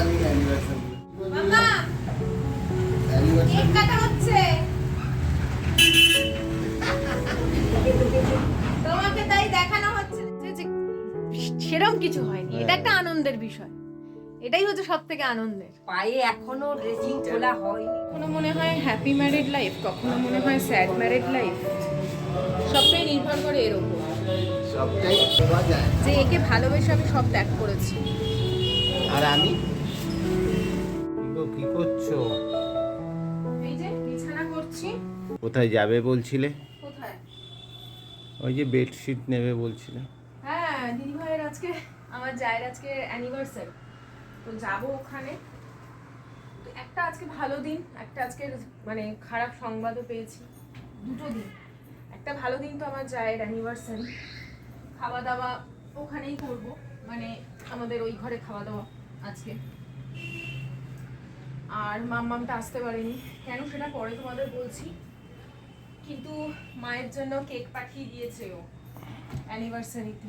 কালকে অ্যানিভার্সারি মামা কেক কাটা হচ্ছে। তোমাকে তাই দেখানো হচ্ছে যে- যে সেরম কিছু হয়নি। এটা একটা আনন্দের বিষয়। এটাই হচ্ছে সব থেকে আনন্দের। পায়ে এখনও ড্রেসিং খোলা হয়নি। কখনো মনে হয় হ্যাপি ম্যারিড লাইফ কখনো মনে হয় স্যাড ম্যারিড লাইফ সবটাই নির্ভর করে এর উপর। সবটাই পাওয়া যায় যে একে ভালোবেসে আমি সব ত্যাগ করেছি। আর আমি? কি করছ? এই যে বিছানা করছি। কোথায় যাবে বলছিলে? কোথায়? ওই যে বেডশিট নেবে বলছিলে। হ্যাঁ দিদি ভাইয়ের আজকে আমার জায়ের আজকে অ্যানিভার্সারি তো যাব ওখানে। তো একটা আজকে ভালো দিন একটা আজকে মানে খারাপ সংবাদও পেয়েছি। দুটো দিন। একটা ভালো দিন তো আমার জায়ের অ্যানিভার্সারি খাওয়া দাওয়া ওখানেই করব। মানে আমাদের ওই ঘরে খাওয়া দাওয়া আজকে। আর মাম্মামটা আসতে পারেনি। কেন সেটা পরে তোমাদের বলছি। কিন্তু মায়ের জন্য কেক পাঠিয়ে দিয়েছে ও অ্যানিভার্সারিতে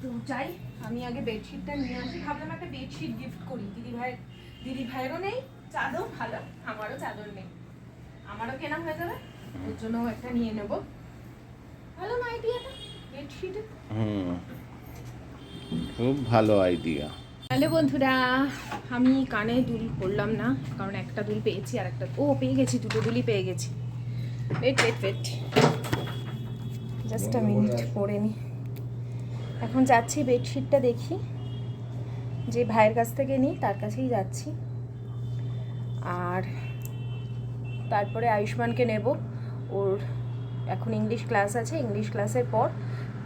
তো যাই, আমি আগে বেডশিটটা নিয়ে আসি। ভাবলাম একটা বেডশিট গিফট করি। দিদি ভাইয়ের দিদি ভাইয়েরও নেই, চাদর ভালো, আমারও চাদর নেই। আমারও কেনা হয়ে যাবে, ওর জন্য একটা নিয়ে নেব। ভালো না আইডিয়াটা বেডশিটে হুম, খুব ভালো আইডিয়া হ্যালো বন্ধুরা আমি কানে দুল করলাম না কারণ একটা দুল পেয়েছি আর একটা ও পেয়ে গেছি দুটো দুলই পেয়ে গেছি। Wait wait wait just a minute পরে নি। এখন যাচ্ছি বেডশিটটা দেখি। যে ভাইয়ের কাছ থেকে নিই তার কাছেই যাচ্ছি। আর তারপরে আয়ুষ্মানকে নেব। ওর এখন ইংলিশ ক্লাস আছে ইংলিশ ক্লাসের পর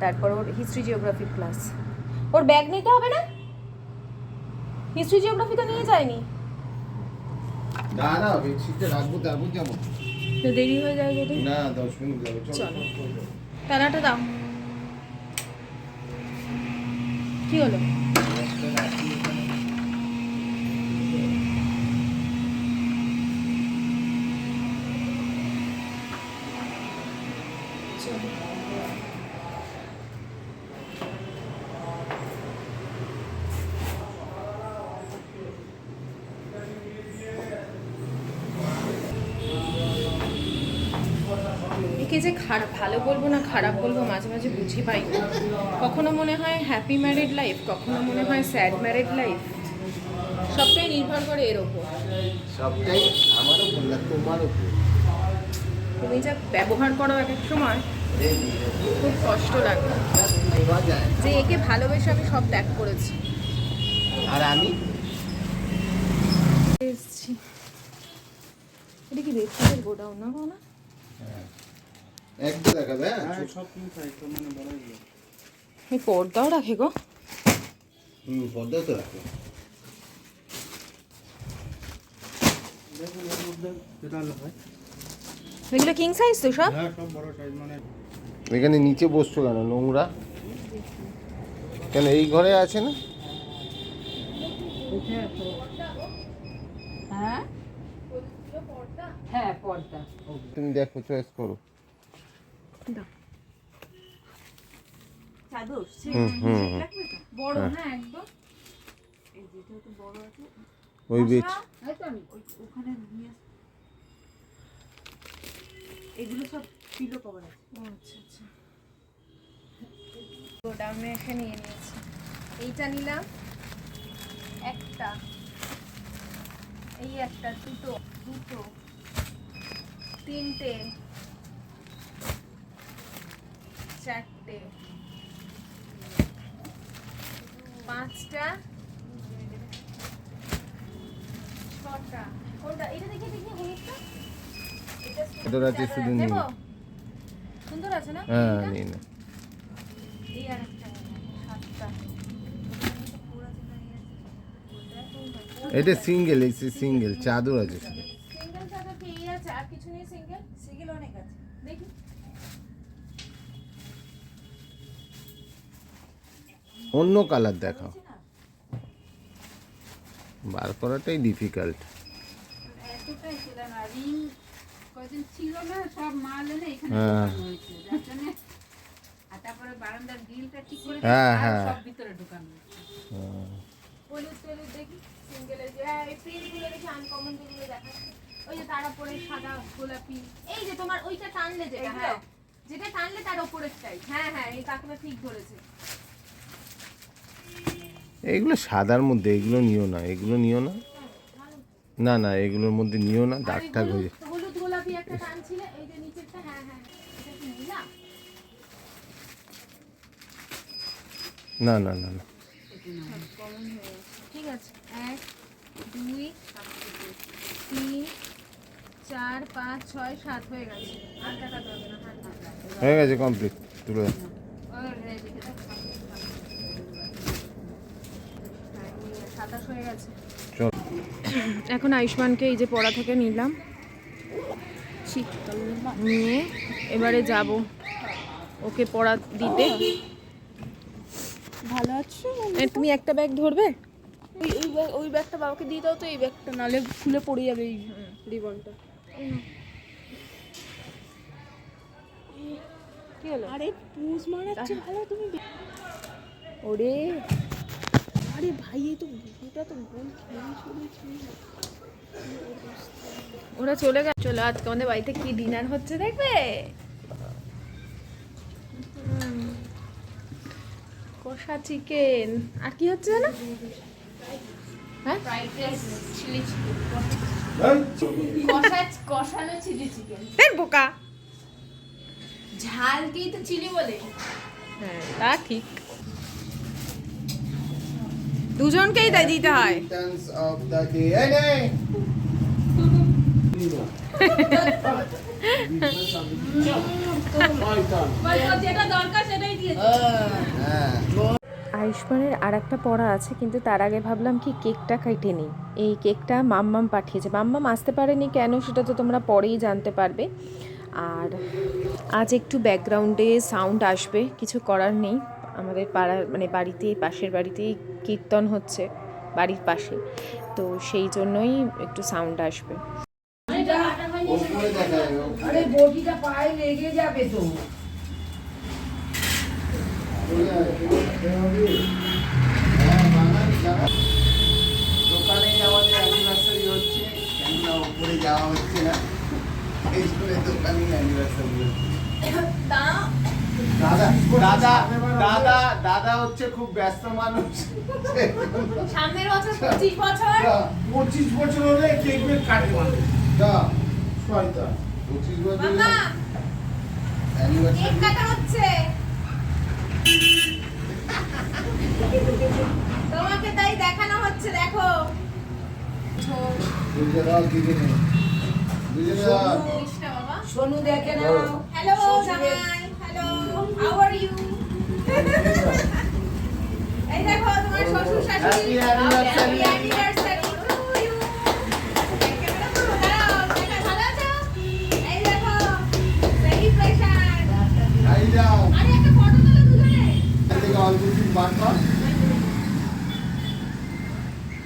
তারপর ওর হিস্ট্রি জিওগ্রাফির ক্লাস ওর ব্যাগ নিতে হবে না? হিস্ট্রি জিওগ্রাফি তো নিয়ে যায়নি? না না বেডশিটটা রাখব তারপর যাব। তো দেরি হয়ে যায় যদি? না দশ মিনিট যাবে চলো। তালাটা দাও। কি হলো? খারাপ বলব মাঝে মাঝে বুঝি পাই না। কখনো মনে হয় হ্যাপি ম্যারিড লাইফ কখনো মনে হয় স্যাড ম্যারিড লাইফ সবটাই নির্ভর করে এর ওপর। সবটাই আমারও বললাম তোমার উপর তুমি যা ব্যবহার করো এক এক সময় খুব কষ্ট লাগে। যে একে ভালোবেসে আমি সব ত্যাগ করেছি। আর আমি? এসছি। এটা কি বেডশিটের গোডাউন না না একটা দেখাবে হ্যাঁ? এই পর্দাও রাখে গো। হুম তো রাখো। এগুলো কিং সাইজ তো সব? এখানে নিচে বসছো কেন নোংরা? কেন এই ঘরে আছে না? হ্যাঁ? হ্যাঁ তুমি দেখো চয়েস করো। চাদর। বড় হ্যাঁ। ওই বেচ। ওখানে নিয়ে এগুলো সব পিলো কভার আছে। আচ্ছা আচ্ছা। গোডাউনে এসে নিয়ে নিয়েছি। এইটা নিলাম। একটা। এই একটা দুটো। দুটো। তিনটে। চারটে পাঁচটা ছটা কোনটা এটা দেখি দেখি হলুদটা এটা আছে, শুধু নীল। সুন্দর আছে না হ্যাঁ এই আর একটা সাতটা এটা সিঙ্গেল এই সিঙ্গেল চাদর আছে সিঙ্গেল চাদর কি এই আছে আর কিছু নেই সিঙ্গেল সিঙ্গেল অনেক আছে দেখি অন্য কালার দেখাও বার করাটাই ডিফিকাল্ট এতটাই ছিল না রিং মানে, uh, মানে, uh, মানে, uh, uh, uh, কদিন ছিল না সব মাল এনে এখানে হ্যাঁ। ঢোকানো হয়েছিল যার জন্য আর তারপরে বারান্দার গ্রিলটা ঠিক করে হ্যাঁ, হ্যাঁ। সব ভিতরে ঢুকানো হলুদ টলুদ দেখি সিঙ্গেলের যে হ্যাঁ ওই যে তার উপরে সাদা গোলাপি এই যে তোমার ওইটা টানলে যেটা হ্যাঁ যেটা টানলে তার উপরেরটাই হ্যাঁ হ্যাঁ এই কাকুরা ঠিক ধরেছে। এইগুলো সাদার মধ্যে এগুলো নিও না এগুলো নিও না। না না এগুলোর মধ্যে নিও না দাগ টাগ হয়ে হ্যাঁ হ্যাঁ না না না না। ঠিক আছে এক দুই তিন চার পাঁচ ছয় সাত হয়ে গেছে। হাত হয়ে গেছে কমপ্লিট তুলে দাও। সাতাশ হয়ে গেছে চল এখন আয়ুষ্মানকে এই যে পড়া থেকে নিলাম। নিয়ে এবারে যাব। ওকে পড়া দিতে। ভালো আছো? তুমি একটা ব্যাগ ধরবে? ওই ওই ব্যাগ ওই ব্যাগটা বাবাকে দিয়ে দাও তো এই ব্যাগটা নালে খুলে পড়ে যাবে এই রিবনটা। কি হলো? আরে পুজ মারাচ্ছে ভালো তুমি ওরে। আরে ভাই এই তো এটা তো গোল ওরা চলে গেছে। চলো আজকে আমাদের বাড়িতে কি ডিনার হচ্ছে দেখবে? কষা চিকেন আর কি হচ্ছে না হ্যাঁ? কষানো চিলি চিকেন বোকা। ঝালকেই তো চিলি বলে? হ্যাঁ তা ঠিক। দুজনকেই তাই দিতে হয়। যেটা দরকার সেটাই দিয়েছে আয়ুষ্মানের আর একটা পড়া আছে কিন্তু তার আগে ভাবলাম কি কেকটা কেটে নিই। এই কেকটা মাম্মাম পাঠিয়েছে। মাম্মাম আসতে পারেনি কেন সেটা তো তোমরা পরেই জানতে পারবে। আর আজ একটু ব্যাকগ্রাউন্ডে সাউন্ড আসবে কিছু করার নেই। আমাদের পাড়ার মানে বাড়িতে পাশের বাড়িতেই কীর্তন হচ্ছে বাড়ির পাশে। তো সেই জন্যই একটু সাউন্ড আসবে। আরে বটিটা পায়ে লেগে যাবে তো। দোকানে আমাদের অ্যানিভার্সারি হচ্ছে কেননা উপরে যাওয়া হচ্ছে না এই জন্য দোকানে অ্যানিভার্সারি হচ্ছে। দাদা দাদা দাদা দাদা হচ্ছে খুব ব্যস্ত মানুষ। সামনের বছর পঁচিশ বছর? পঁচিশ বছর হলে কেক বেক কাটে মানুষ। শয়তান পঁচিশ বছর মাম্মা অ্যানিভার্সারি কাটা হচ্ছে। তোমাকে তাই দেখানো হচ্ছে দেখো। দাও দাও সোনু দেখে না হ্যালো জামাই। হাউ আর ইউ এই দেখো তোমার শ্বশুর শাশুড়ি. খাই যাও আরে একটা photo তোলো দুজনে। থেকে অল্প কিছু বার কর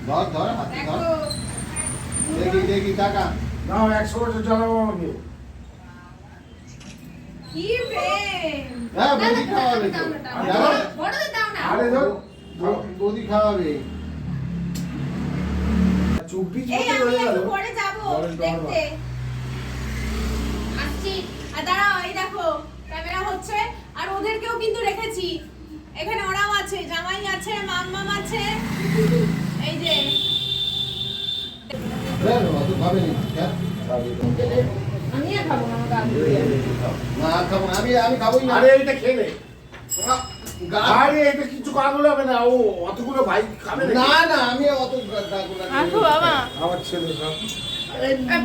ধর ধর হাতে ধর। দেখি। দেখি টাকা নাও একশো বছর চালাবো আমাকে। হ্যাঁ বৌদি খাওয়াবে। আরে ধর বৌদি খাওয়াবে। চব্বিশ এই হয়ে গেল। পরে যাব দেখতে। আসছি। আর দাঁড়াও এই দেখো ক্যামেরা হচ্ছে। আর ওদেরকেও কিন্তু রেখেছি। এখানে ওরাও আছে জামাই আছে মাম্মাম আছে। এই যে? আমি আর খাব না আমাকে আলু না খাব না, আমি আমি খাবোই না। আরে এইটা খেয়ে নে। আরে এটা কিছু করাগুলো হবে না ও অতগুলো ভাই খাবে না না আমি অত আসো বাবা। আমার ছেলে সব।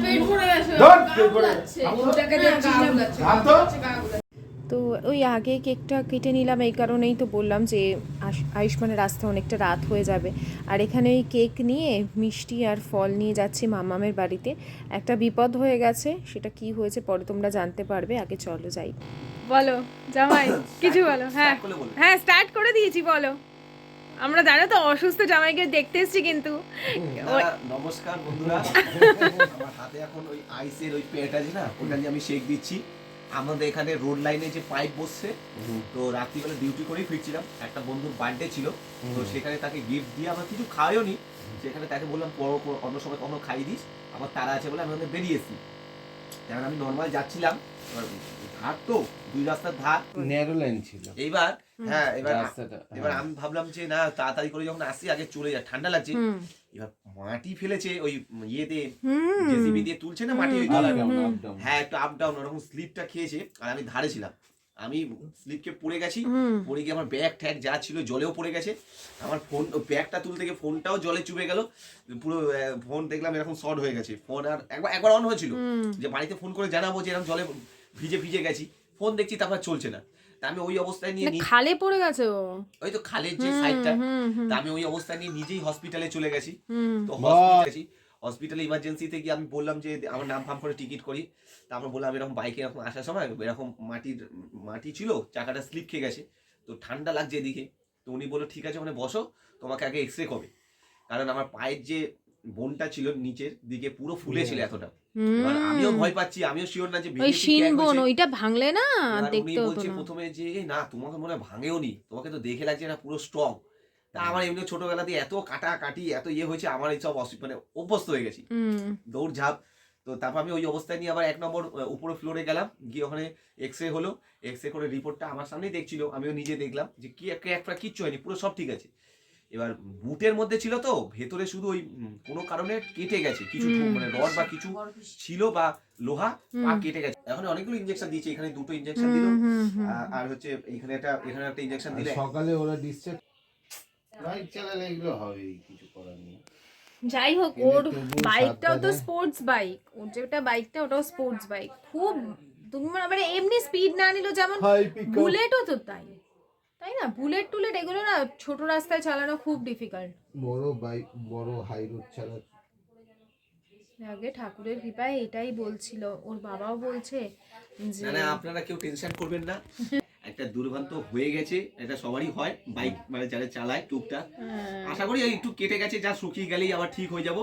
পেট ভরে গেছে ধর, পেট ভরে। খাব না? দেখছিস না ভাত তো? তো ওই আগে কেকটা কেটে নিলাম এই কারণেই তো বললাম যে আয়ুষ্মানের রাস্তা অনেকটা রাত হয়ে যাবে। আর এখানে ওই কেক নিয়ে মিষ্টি আর ফল নিয়ে যাচ্ছি মামামের বাড়িতে। একটা বিপদ হয়ে গেছে সেটা কি হয়েছে পরে তোমরা জানতে পারবে আগে চলো যাই। বলো জামাই কিছু বলো হ্যাঁ। হ্যাঁ স্টার্ট করে দিয়েছি বলো। আমরা জানো তো অসুস্থ জামাইকে দেখতে এসেছি কিন্তু। নমস্কার বন্ধুরা। আমার হাতে এখন ওই আইসের ওই আছে না ওটা আমি শেক দিচ্ছি। আমাদের এখানে রোড লাইনে যে পাইপ বসছে তো রাত্রিবেলা ডিউটি করেই ফিরছিলাম। একটা বন্ধুর বার্থডে ছিল তো সেখানে তাকে গিফট দিয়ে আমরা কিছু খাওয়াও নি। সেখানে তাকে বললাম অন্য সময় কখনো খাই দিস আমার তারা আছে বলে আমি ওখানে বেরিয়েছি কারণ আমি নর্মাল যাচ্ছিলাম ঘাট ধার তো দুই রাস্তার ধার ন্যারো লাইন ছিল। এইবার হ্যাঁ এবার রাস্তাটা এবার হ্যাঁ। আমি ভাবলাম যে না তাড়াতাড়ি করে যখন আসি আগে চলে যায় ঠান্ডা লাগছে। এবার মাটি ফেলেছে ওই ইয়েতে জেসিবি দিয়ে তুলছে না মাটি ওই। হ্যাঁ একটু আপ ডাউন ওরকম স্লিপটা খেয়েছে আর আমি ধারে ছিলাম। আমি স্লিপকে পড়ে গেছি পড়ে গিয়ে আমার ব্যাগ ট্যাগ যা ছিল জলেও পড়ে গেছে। আমার ফোন ব্যাগটা তুলতে গিয়ে ফোনটাও জলে চুবে গেল। পুরো ফোন দেখলাম এরকম শর্ট হয়ে গেছে। ফোন আর একবার একবার অন হয়েছিল। যে বাড়িতে ফোন করে জানাব যে এরকম জলে ভিজে ভিজে গেছি। ফোন দেখছি তারপর চলছে না। আমি ওই অবস্থায় নিয়ে না, নি- খালে পড়ে গেছে ও। ওই তো খালের যে সাইডটা আমি ওই অবস্থায় নিয়ে নিজেই হসপিটালে চলে গেছি। তো হসপিটালে হসপিটালে ইমার্জেন্সিতে গিয়ে আমি বললাম যে আমার নাম ফাম করে টিকিট করি। তারপর বললাম এরকম বাইকে এরকম আসার সময় এরকম মাটির মাটি ছিল চাকাটা স্লিপ খেয়ে গেছে। তো ঠান্ডা লাগছে এদিকে। তো উনি বলল ঠিক আছে ওখানে বসো তোমাকে আগে এক্স রে কবে কারণ আমার পায়ের যে বোনটা ছিল নিচের দিকে পুরো ফুলে ছিল এতটা। এবার আমিও ভয় পাচ্ছি আমিও শিওর না যে ওই শিন বোন ওইটা ভাঙলে না? উনি দেখতে হতো বলছে না। প্রথমে যে না তোমাকে মনে হয় ভাঙেও নি। তোমাকে তো দেখে লাগছে না পুরো স্ট্রং তা আমার এমনি ছোটবেলা দিয়ে এত কাটা কাটি এত ইয়ে হয়েছে আমার এইসব মানে অভ্যস্ত হয়ে গেছি। দৌড় ঝাঁপ। তো তারপর আমি ওই অবস্থায় নিয়ে আবার এক নম্বর উপরে ফ্লোরে গেলাম। গিয়ে ওখানে এক্স রে হলো। এক্স রে করে রিপোর্টটা আমার সামনেই দেখছিল। আমিও নিজে দেখলাম যে কি একটা কিচ্ছু হয়নি পুরো সব ঠিক আছে। এবার বুটের মধ্যে ছিল তো ভেতরে শুধু ওই কোনো কারণে কেটে গেছে। কিছু। মানে রড বা কিছু ছিল বা লোহা পা কেটে গেছে। এখন অনেকগুলো ইঞ্জেকশন দিয়েছে এখানে দুটো ইনজেকশন দিল। আর হচ্ছে এখানে একটা এখানে একটা ইঞ্জেকশন আর দিলে সকালে ওরা ডিসচার্জ বাইক চালালে এগুলো হবেই কিছু করার নেই। যাই হোক ওর বাইকটাও তো স্পোর্টস বাইক ওর যেটা বাইকটা ওটাও স্পোর্টস বাইক খুব তুমি মানে এমনি স্পিড না নিলেও যেমন বুলেটও তো তাই। তাই না? বুলেট টুলেট এগুলো না ছোট রাস্তায় চালানো খুব ডিফিকাল্ট বড় বাইক বড় হাই রোড ছাড়া। আগে ঠাকুরের কৃপায় এটাই বলছিল ওর বাবাও বলছে যে না না আপনারা কেউ টেনশন করবেন না। একটা দুর্গন্ধ হয়ে গেছে এটা সবারই হয় বাইক মানে যারা চালায় টুকটাক। হ্যাঁ। আশা করি এই একটু কেটে গেছে যা শুকিয়ে গেলেই আবার ঠিক হয়ে যাব।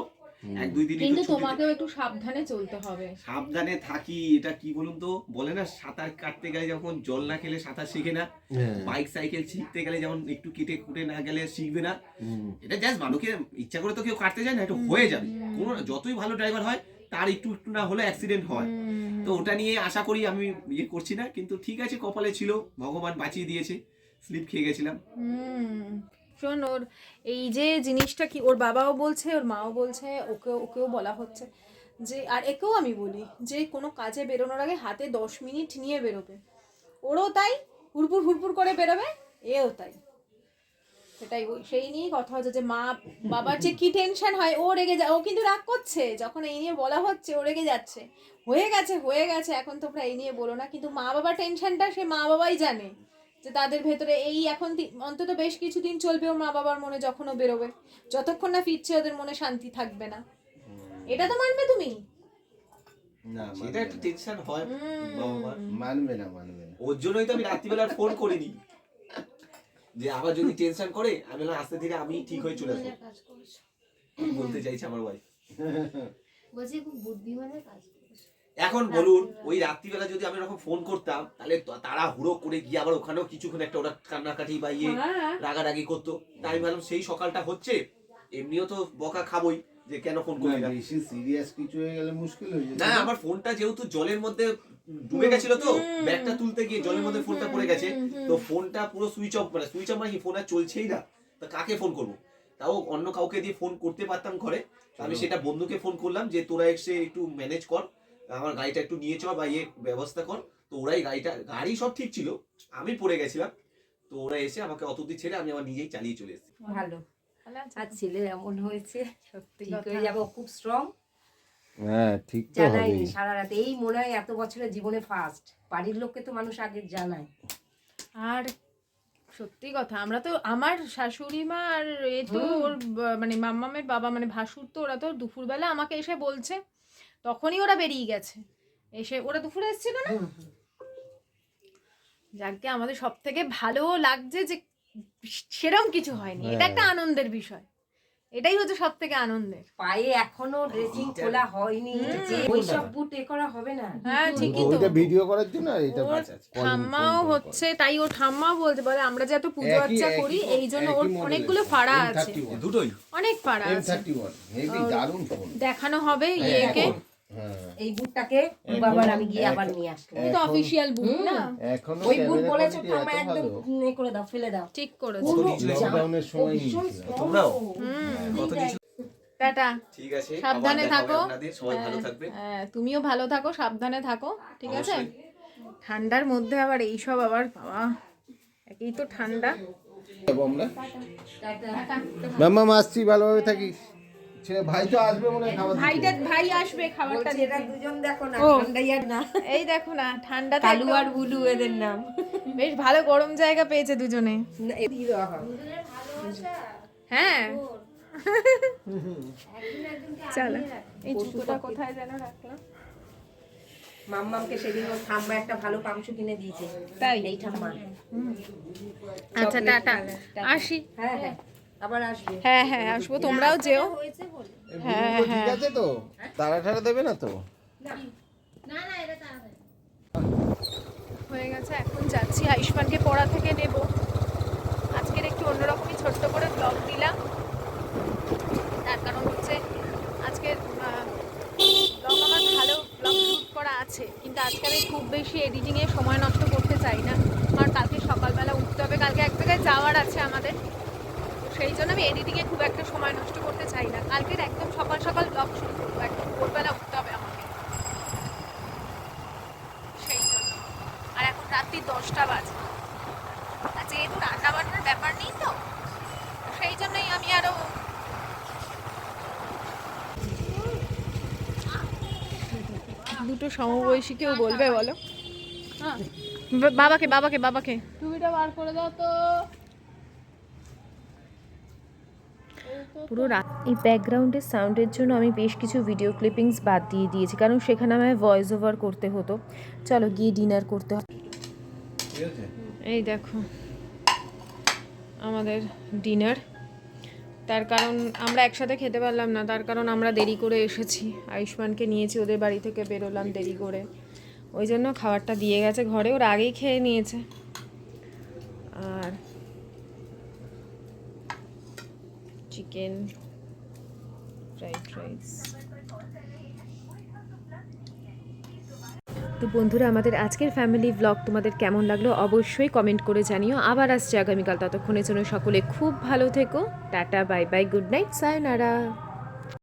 এক দুই দিন কিন্তু তোমাকেও একটু সাবধানে চলতে হবে। সাবধানে থাকি এটা কি বলুন তো? বলে না সাঁতার কাটতে গেলে যখন জল না খেলে সাঁতার শিখে না হ্যাঁ। বাইক সাইকেল শিখতে গেলে যেমন একটু কেটে কুটে না গেলে শিখবে না এটা জাস্ট মানুষকে ইচ্ছা করে তো কেউ কাটতে যায় না একটু হয়ে যাবে। কোনো যতই ভালো ড্রাইভার হয় তার একটু একটু না হলে অ্যাক্সিডেন্ট হয়। তো ওটা নিয়ে আশা করি আমি ইয়ে করছি না কিন্তু ঠিক আছে কপালে ছিল ভগবান বাঁচিয়ে দিয়েছে স্লিপ খেয়ে গেছিলাম। শোন ওর এই যে জিনিসটা কি, ওর বাবাও বলছে, ওর মাও বলছে, ওকে, ওকেও বলা হচ্ছে যে, আর একেও আমি বলি যে, কোনো কাজে বেরোনোর আগে হাতে দশ মিনিট নিয়ে বেরোবে। ওরও তাই হুড়পুর হুড়পুর করে বেরোবে, এও তাই। সেটাই সেই নিয়েই কথা হচ্ছে যে, মা, বাবার যে কি টেনশন হয়, ও রেগে যা, ও কিন্তু রাগ করছে, যখন এই নিয়ে বলা হচ্ছে, ও রেগে যাচ্ছে। হয়ে গেছে হয়ে গেছে, এখন তোমরা এই নিয়ে বলো না, কিন্তু মা বাবার টেনশনটা সে মা বাবাই জানে। যে তাদের ভেতরে এই এখন অন্তত বেশ কিছুদিন চলবে ওর মা বাবার মনে যখন ও বেরোবে। যতক্ষণ না ফিরছে ওদের মনে শান্তি থাকবে না। এটা তো মানবে তুমি? সেটা একটু টেনশন হয় মানবে না মানবে না। ওর জন্যই তো আমি রাত্রিবেলা আর ফোন করিনি। যে আবার যদি টেনশন করে আমি বললাম আস্তে ধীরে আমি ঠিক হয়ে চলে আসব। বলতে চাইছে আমার ওয়াইফ বলছি খুব বুদ্ধিমানের কাজ। এখন বলুন ওই রাত্রিবেলা যদি আমি এরকম ফোন করতাম তাহলে তারা হুড়ো করে গিয়ে আবার ওখানেও কিছুক্ষণ একটা ওরা কান্নাকাটি বা ইয়ে হ্যাঁ। রাগারাগি করতো। তাই আমি ভাবলাম সেই সকালটা হচ্ছে এমনিও তো বকা খাবোই যে কেন ফোন করলি না। বেশি সিরিয়াস কিছু হয়ে গেলে মুশকিল হয়ে যাবে না আমার ফোনটা যেহেতু জলের মধ্যে ডুবে গেছিল তো ব্যাগটা তুলতে গিয়ে জলের মধ্যে ফোনটা পড়ে গেছে তো ফোনটা পুরো সুইচ অফ মানে সুইচ অফ মানে কি ফোন আর চলছেই না। তা কাকে ফোন করব? তাও অন্য কাউকে দিয়ে ফোন করতে পারতাম ঘরে আমি সেটা বন্ধুকে ফোন করলাম যে তোরা এসে একটু ম্যানেজ কর আমার গাড়িটা একটু নিয়ে চল বা ইয়ে ব্যবস্থা কর। তো ওরাই গাড়িটা গাড়ি সব ঠিক ছিল। আমি পড়ে গেছিলাম। তো ওরা এসে আমাকে অতদি ছেড়ে আমি আমার নিজেই চালিয়ে চলে এসেছি। ভালো। আর ছেলে এমন হয়েছে সত্যি ঠিক হয়ে যাবে খুব স্ট্রং হ্যাঁ ঠিক তো হবেই। সারা রাত এই মনে হয় এত বছরের জীবনে ফার্স্ট বাড়ির লোককে তো মানুষ আগে জানায়। আর সত্যি কথা আমরা তো আমার শাশুড়ি মা আর এ তো ওর মানে মাম্মামের বাবা মানে ভাসুর তো ওরা তো দুপুরবেলা আমাকে এসে বলছে। তখনই ওরা বেরিয়ে গেছে। এসে ওরা দুপুরে এসেছিল না? যাকে আমাদের সব থেকে ভালো লাগছে যে সেরম কিছু হয়নি। এটা একটা আনন্দের বিষয়। এটাই হচ্ছে সব থেকে আনন্দের। পায়ে এখনও ড্রেসিং খোলা হয়নি। যে ওইসব বুট এ করা হবে না। হ্যাঁ ঠিকই তো। ওইটা ভিডিও করার জন্য আর এটা ঠাম্মাও হচ্ছে তাই ও ঠাম্মাও বলতে পারে আমরা যে এত পুজো একই করি এই জন্য ওর অনেকগুলো ফাড়া আছে। দুটোই। অনেক ফাড়া আছে। M31 হেভি দারুণ ফোন দেখানো হবে ইয়েকে। হ্যাঁ এই বুটটাকে বাবার আমি গিয়ে আবার নিয়ে আসব। এই তো অফিসিয়াল বুক না? এখনও ওই বুট বলেছ একদম ভালো। এ করে দাও ফেলে দাও। ঠিক করেছে। পুরো লকডাউনের সময় তোমরাও? কত কিছু টাটা। ঠিক আছে সাবধানে থাকো। সবাই ভালো থাকবেন হ্যাঁ, তুমিও ভালো থাকো সাবধানে থাকো ঠিক আছে? ঠান্ডার মধ্যে আবার এইসব আবার বাবা একই তো ঠান্ডা। যাব আমরা। মাম্মা আসছি ভালোভাবে থাকিস। ভাই তো আসবে মনে হয় ভাইটা ভাই আসবে খাবারটা এরা দুজন দেখো না ও। ঠান্ডাই আর না। এই দেখো না ঠান্ডা কালু আর বুলু এদের নাম। বেশ ভালো গরম জায়গা পেয়েছে দুজনে। হ্যাঁ। চলো এই জুতোটা কোথায় যেন রাখলাম। মাম্মামকে সেদিন ওর ঠাম্মা একটা ভালো কিনে দিয়েছে। তাই? এই ঠাম্মা। আচ্ছা টাটা। আসি। হ্যাঁ হ্যাঁ। আবার আসবে। হ্যাঁ হ্যাঁ আসব তোমরাও যেও। হয়েছে বলে। এই বুড়িগুলো ঠিক আছে তো? তারা ঠাড়া দেবে না তো? না। না এটা তাড়াতাড়ি হয়ে গেছে এখন যাচ্ছি। আয়ুষ্মানকে পড়া থেকে নেব। আজকের একটু অন্যরকমই ছোট্ট করে ব্লগ দিলাম। তার কারণ হচ্ছে আজকে ব্লগ আমার ভালো ব্লগ শ্যুট করা আছে। কিন্তু আজকে আমি খুব বেশি এডিটিংয়ে সময় নষ্ট করতে চাই না। কারণ কালকে সকালবেলা উঠতে হবে। কালকে এক জায়গায় যাওয়ার আছে আমাদের। সেই জন্য আমি এডিটিংয়ে খুব একটা সময় নষ্ট করতে চাই না। কালকের একদম সকাল সকাল ব্লগ শুরু করব একদম ভোরবেলা উঠতে হবে আমাকে। সেই জন্য। আর এখন রাত্রি দশটা বাজে। আর যেহেতু রান্না বান্নার ব্যাপার নেই তো সেই জন্যই আমি আরও দুটো সমবয়সী কেউ বলবে বলো। বা- বাবাকে বাবাকে বাবাকে। টুপিটা বার করে দাও তো। পুরো রাত এই ব্যাকগ্রাউন্ডের সাউন্ডের জন্য আমি বেশ কিছু ভিডিও ক্লিপিংস বাদ দিয়ে দিয়েছি। কারণ সেখানে আমায় ভয়েস ওভার করতে হতো। চলো গিয়ে ডিনার করতে হবে। এই দেখো আমাদের ডিনার তার কারণ আমরা একসাথে খেতে পারলাম না তার কারণ আমরা দেরি করে এসেছি। আয়ুষ্মানকে নিয়েছি ওদের বাড়ি থেকে বেরোলাম দেরি করে। ওই জন্য খাবারটা দিয়ে গেছে ঘরে ওর আগেই খেয়ে নিয়েছে আর চিকেন, ফ্রাইড রাইস। তো বন্ধুরা, আমাদের আজকের ফ্যামিলি ব্লগ তোমাদের কেমন লাগল অবশ্যই কমেন্ট করে জানিও। আবার আসছে আগামীকাল, ততক্ষণের জন্য সকলে খুব ভালো থেকো। Tata bye bye good night sayonara